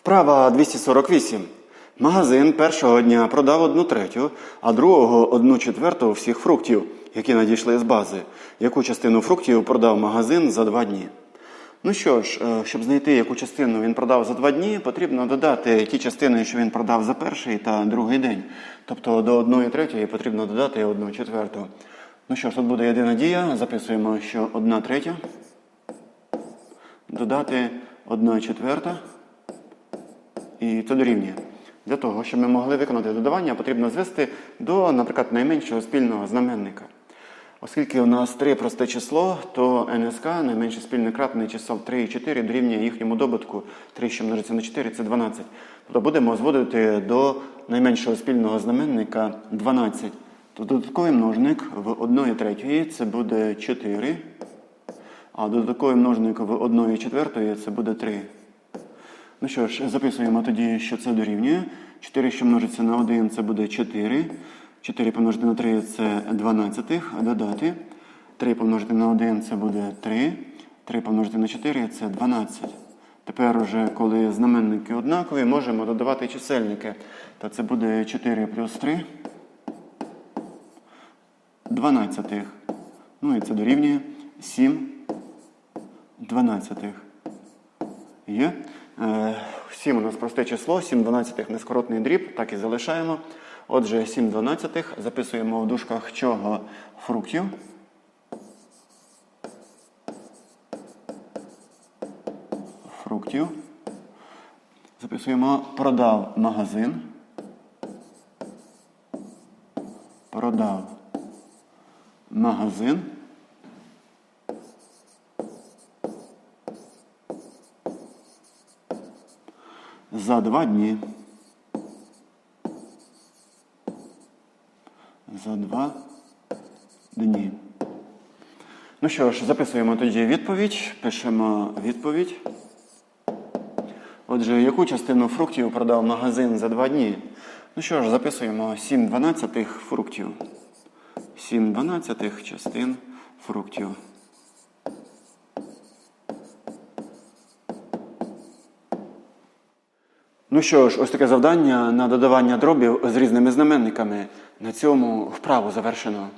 Вправа 248. Магазин першого дня продав одну третю, а другого одну четверту всіх фруктів, які надійшли з бази. Яку частину фруктів продав магазин за два дні? Ну що ж, е, щоб знайти, яку частину він продав за два дні, потрібно додати ті частини, що він продав за перший та другий день. Тобто до одної третьої потрібно додати одну четверту. Ну що ж, тут буде єдина дія. Записуємо, що одна третя. Додати одна четверта. І це дорівнює. Для того, щоб ми могли виконати додавання, потрібно звести до, наприклад, найменшого спільного знаменника. Оскільки у нас три просте число, то НСК, найменше спільний кратний чисел 3 і 4 дорівнює їхньому добутку 3, що множиться на 4, це 12. Тобто будемо зводити до найменшого спільного знаменника 12. То додатковий множник в 1 третьої це буде 4, а додатковий множник в 1 четвертої це буде 3. Ну що ж, записуємо тоді, що це дорівнює. 4, що множиться на 1, це буде 4. 4 помножити на 3 це 12, додати. 3 помножити на 1 це буде 3. 3 помножити на 4 це 12. Тепер уже, коли знаменники однакові, можемо додавати чисельники. То це буде 4 плюс 3. 12. Ну і це дорівнює 7 дванадцятих. Є. Е, 7 у нас просте число, 7 дванадцятих нескоротний дріб, так і залишаємо. Отже, 7 дванадцятих записуємо в дужках чого фруктів. Фруктів. Записуємо продав магазин. Продав магазин. За два дні. За два дні. Ну що ж, записуємо тоді відповідь. Пишемо відповідь. Отже, яку частину фруктів продав магазин за два дні? Ну що ж, записуємо 7 дванадцятих фруктів. 7 дванадцятих частин фруктів. Ну що ж, ось таке завдання на додавання дробів з різними знаменниками. На цьому вправу завершено.